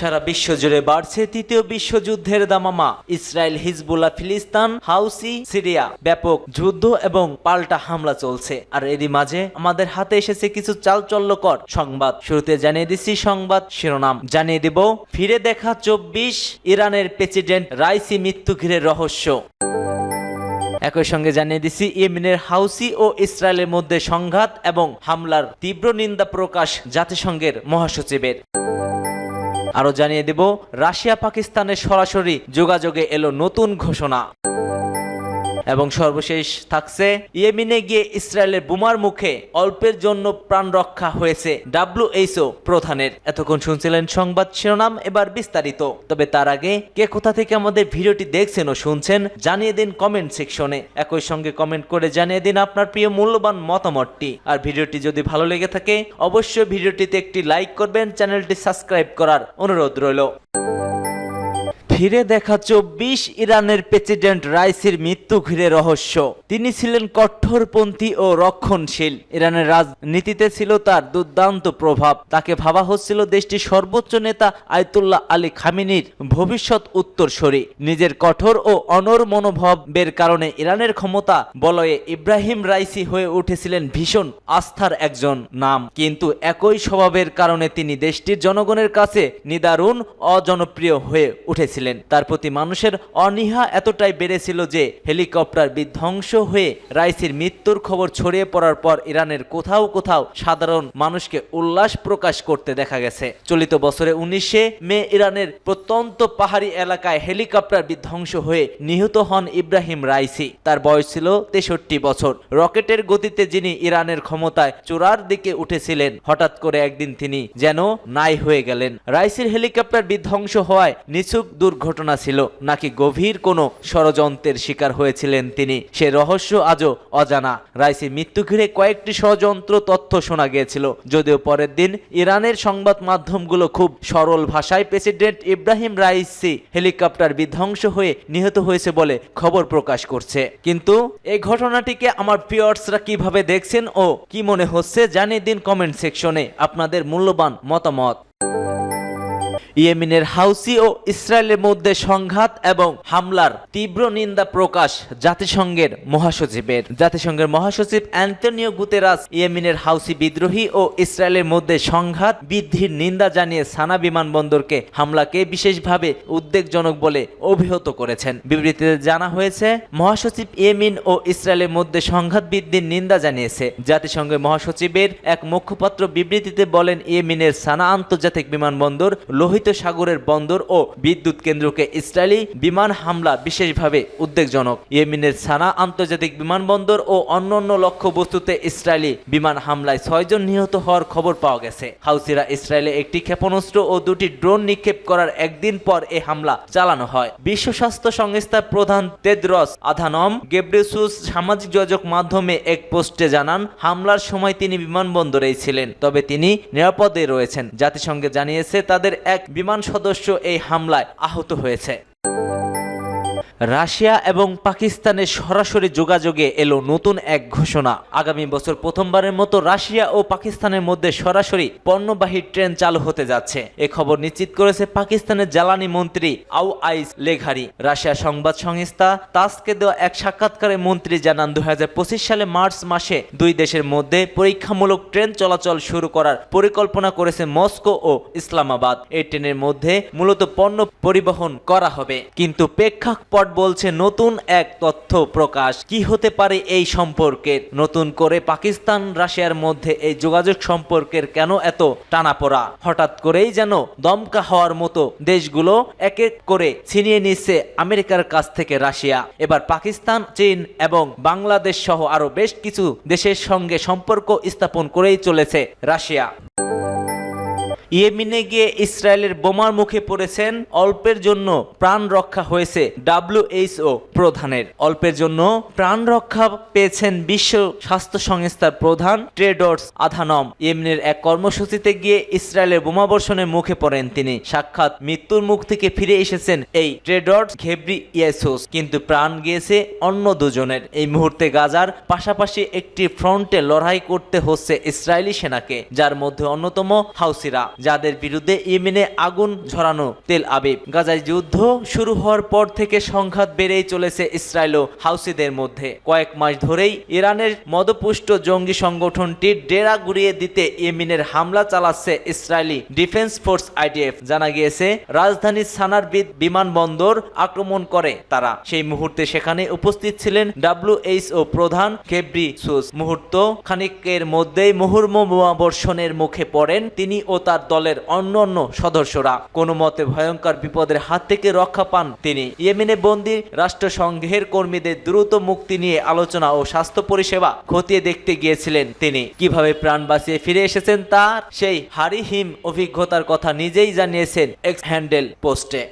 সারা বিশ্ব জুড়ে বাড়ছে তৃতীয় বিশ্বযুদ্ধের দামামা। ইসরায়েল, হিজবুল্লাহ, ফিলিস্তান, হাউসি, সিরিয়া। ব্যাপক যুদ্ধ এবং পাল্টা হামলা চলছে। আর এরই মাঝে আমাদের হাতে এসেছে কিছু চালচল্যকর সংবাদ। শুরুতে জানিয়ে দিচ্ছি সংবাদ শিরোনাম। জানিয়ে দেব, ফিরে দেখা চব্বিশ, ইরানের প্রেসিডেন্ট রাইসি মৃত্যু ঘিরে রহস্য। একই সঙ্গে জানিয়ে দিছি ইয়েমেনের হাউসি ও ইসরায়েলের মধ্যে সংঘাত এবং হামলার তীব্র নিন্দা প্রকাশ জাতিসংঘের মহাসচিবের। আরও জানিয়ে দেব রাশিয়া পাকিস্তানের সরাসরি যোগাযোগে এলো নতুন ঘোষণা। এবং সর্বশেষ থাকছে, ইয়েমিনে গিয়ে ইসরায়েলের বোমার মুখে অল্পের জন্য প্রাণ রক্ষা হয়েছে ডাব্লিউএইচও প্রধানের। এতক্ষণ শুনছিলেন সংবাদ শিরোনাম, এবার বিস্তারিত। তবে তার আগে, কে কোথা থেকে আমাদের ভিডিওটি দেখছেন ও শুনছেন, জানিয়ে দিন কমেন্ট সেকশনে। একই সঙ্গে কমেন্ট করে জানিয়ে দিন আপনার প্রিয় মূল্যবান মতামতটি। আর ভিডিওটি যদি ভালো লেগে থাকে, অবশ্যই ভিডিওটিতে একটি লাইক করবেন, চ্যানেলটি সাবস্ক্রাইব করার অনুরোধ রইল। ফিরে দেখা চব্বিশ ইরানের প্রেসিডেন্ট রাইসির মৃত্যু ঘিরে রহস্য। তিনি ছিলেন কঠোরপন্থী ও রক্ষণশীল। ইরানের রাজনীতিতে ছিল তার দুর্দান্ত প্রভাব। তাকে ভাবা হচ্ছিল দেশটির সর্বোচ্চ নেতা আয়তুল্লাহ আলী খামিনির ভবিষ্যৎ উত্তরসূরি। নিজের কঠোর ও অনর মনোভাবের কারণে ইরানের ক্ষমতা বলয়ে ইব্রাহিম রাইসি হয়ে উঠেছিলেন ভীষণ আস্থার একজন নাম। কিন্তু একই স্বভাবের কারণে তিনি দেশটির জনগণের কাছে নিদারুণ অজনপ্রিয় হয়ে উঠেছিলেন। তার প্রতি মানুষের অনীহা এতটাই বেড়েছিল যে হেলিকপ্টার বিধ্বংস হয়ে রাইসির মৃত্যুর খবর ছড়িয়ে পড়ার পর ইরানের কোথাও কোথাও সাধারণ মানুষকে উল্লাস প্রকাশ করতে দেখা গেছে। চলিত বছরে উনিশে মে ইরানের প্রত্যন্ত পাহাড়ি এলাকায় হেলিকপ্টার বিধ্বংস হয়ে নিহত হন ইব্রাহিম রাইসি। তার বয়স ছিল তেষট্টি বছর। রকেটের গতিতে যিনি ইরানের ক্ষমতায় চূড়ার দিকে উঠেছিলেন, হঠাৎ করে একদিন তিনি যেন নাই হয়ে গেলেন। রাইসির হেলিকপ্টার বিধ্বংস হওয়ায় নিছুক দুর্ঘটনা ছিল, নাকি গভীর কোনো ষড়যন্ত্রের শিকার হয়েছিলেন তিনি? সে রহস্য আজও অজানা। রাইসির মৃত্যু ঘিরে কয়েকটি ষড়যন্ত্র তথ্য শোনা গিয়েছিল, যদিও পরের দিন ইরানের সংবাদ মাধ্যমগুলো খুব সরল ভাষায় প্রেসিডেন্ট ইব্রাহিম রাইসি হেলিকপ্টার বিধ্বংস হয়ে নিহত হয়েছে বলে খবর প্রকাশ করছে। কিন্তু এই ঘটনাটিকে আমার পিয়ার্সরা কীভাবে দেখছেন ও কি মনে হচ্ছে জানিয়ে দিন কমেন্ট সেকশনে। আপনাদের মূল্যবান মতামত। ইয়েমেনের হাউসি ও ইসরায়েলের মধ্যে সংঘাত এবং হামলার তীব্র নিন্দা প্রকাশ জাতিসংঘের মহাসচিবের। জাতিসংঘের মহাসচিব অ্যান্টনিও গুতেরাস ইয়েমেনের হাউসি বিদ্রোহী ও ইসরায়েলের মধ্যে সংঘাত বৃদ্ধির নিন্দা জানিয়ে সানা বিমানবন্দরকে হামলাকে বিশেষভাবে উদ্বেগজনক বলে অভিহিত করেছেন। বিবৃতিতে জানা হয়েছে, মহাসচিব ইয়েমিন ও ইসরায়েলের মধ্যে সংঘাত বৃদ্ধির নিন্দা জানিয়েছে। জাতিসংঘের মহাসচিবের এক মুখপাত্র বিবৃতিতে বলেন, ইয়েমিনের সানা আন্তর্জাতিক বিমানবন্দর লোহিত সাগরের বন্দর ও বিদ্যুৎ কেন্দ্রকে ইসরায়েলি বিমান হামলা বিশেষভাবে উদ্বেগজনক। ইয়েমেনের সানা আন্তর্জাতিক বিমানবন্দর ও অন্যান্য লক্ষ্যবস্তুতে ইসরায়েলি বিমান হামলায় ছয়জন নিহত হওয়ার খবর পাওয়া গেছে। হাউসিরা ইসরায়েলে একটি ক্ষেপণাস্ত্র ও দুটি ড্রোন নিক্ষেপ করার একদিন পর এ হামলা চালানো হয়। বিশ্ব স্বাস্থ্য সংস্থার প্রধান তেদ্রস আধানম গেব্রেসুস সামাজিক যোগাযোগ মাধ্যমে এক পোস্টে জানান, হামলার সময় তিনি বিমানবন্দরেই ছিলেন, তবে তিনি নিরাপদে রয়েছেন। জাতিসংঘে জানিয়েছে, তাদের এক বিমান সদস্য এই হামলায় আহত হয়েছে। রাশিয়া এবং পাকিস্তানের সরাসরি যোগাযোগে এলো নতুন এক ঘোষণা। আগামী বছর প্রথমবারের মতো রাশিয়া ও পাকিস্তানের মধ্যে সরাসরি পণ্যবাহী ট্রেন চালু হতে যাচ্ছে। এ খবর নিশ্চিত করেছে পাকিস্তানের জ্বালানি মন্ত্রী আউ আইস লেঘারি। রাশিয়া সংবাদ সংস্থা তাসকে দেওয়া এক সাক্ষাৎকারে মন্ত্রী জানান, দুই হাজার পঁচিশ সালে মার্চ মাসে দুই দেশের মধ্যে পরীক্ষামূলক ট্রেন চলাচল শুরু করার পরিকল্পনা করেছে মস্কো ও ইসলামাবাদ। এই ট্রেনের মধ্যে মূলত পণ্য পরিবহন করা হবে। কিন্তু প্রেক্ষাপট বলছে, নতুন এক তথ্য প্রকাশ। কি হতে পারে এই সম্পর্কের নতুন করে পাকিস্তান, রাশিয়ার মধ্যে এই যোগাযোগ সম্পর্কের কেন এত টানাপোড়া? হঠাৎ করেই যেন দমকা হওয়ার মতো দেশগুলো এক এক করে ছিনিয়ে নিচ্ছে আমেরিকার কাছ থেকে রাশিয়া। এবার পাকিস্তান, চীন এবং বাংলাদেশ সহ আরও বেশ কিছু দেশের সঙ্গে সম্পর্ক স্থাপন করেই চলেছে রাশিয়া। ইয়েমিনে গিয়ে ইসরায়েলের বোমার মুখে পড়েছেন, অল্পের জন্য প্রাণ রক্ষা হয়েছে ডাব্লিউএইচও প্রধানের। অল্পের জন্য প্রাণ রক্ষা পেয়েছেন বিশ্ব স্বাস্থ্য সংস্থার প্রধান ট্রেডর্স আধানম। ইয়েমেনের এক কর্মসূচিতে গিয়ে ইসরায়েলের বোমাবর্ষণের মুখে পড়েন তিনি। সাক্ষাৎ মৃত্যুর মুখ থেকে ফিরে এসেছেন এই ট্রেডর্স ঘেব্রি ইয়েসোস, কিন্তু প্রাণ গিয়েছে অন্য দুজনের। এই মুহূর্তে গাজার পাশাপাশি একটি ফ্রন্টে লড়াই করতে হচ্ছে ইসরায়েলি সেনাকে, যার মধ্যে অন্যতম হাউসিরা। যাদের বিরুদ্ধে ইয়েমেনে আগুন ঝরানো তেল আবিব। গাজায় যুদ্ধ শুরু হওয়ার পর থেকে সংঘাত বেড়েই চলেছে ইসরায়েল ও হাউসিদের মধ্যে। কয়েক মাস ধরেই ইরানের মদপুষ্ট জঙ্গি সংগঠনটির ডেরা গুড়িয়ে দিতে ইয়েমেনের হামলা চালাচ্ছে ইসরায়েলি ডিফেন্স ফোর্স আইডিএফ। জানা গিয়েছে, রাজধানী সানারবিদ বিমানবন্দর আক্রমণ করে তারা। সেই মুহূর্তে সেখানে উপস্থিত ছিলেন ডাব্লিউএইচও প্রধান কেব্রি সুস। মুহূর্ত খানিকের মধ্যেই মুহুর্ম বর্ষণের মুখে পড়েন তিনি ও তার দলের অন্য অন্য সদস্যরা। কোনো মতে ভয়ঙ্কর বিপদের হাত থেকে রক্ষা পান তিনি। ইয়েমেনে বন্দী রাষ্ট্রসংঘের কর্মীদের দ্রুত মুক্তি নিয়ে আলোচনা ও স্বাস্থ্য পরিষেবা খতিয়ে দেখতে গিয়েছিলেন তিনি। কীভাবে প্রাণ বাঁচিয়ে ফিরে এসেছেন তার? সেই হারিহিম অভিজ্ঞতার কথা নিজেই জানিয়েছেন এক্স হ্যান্ডেল পোস্টে।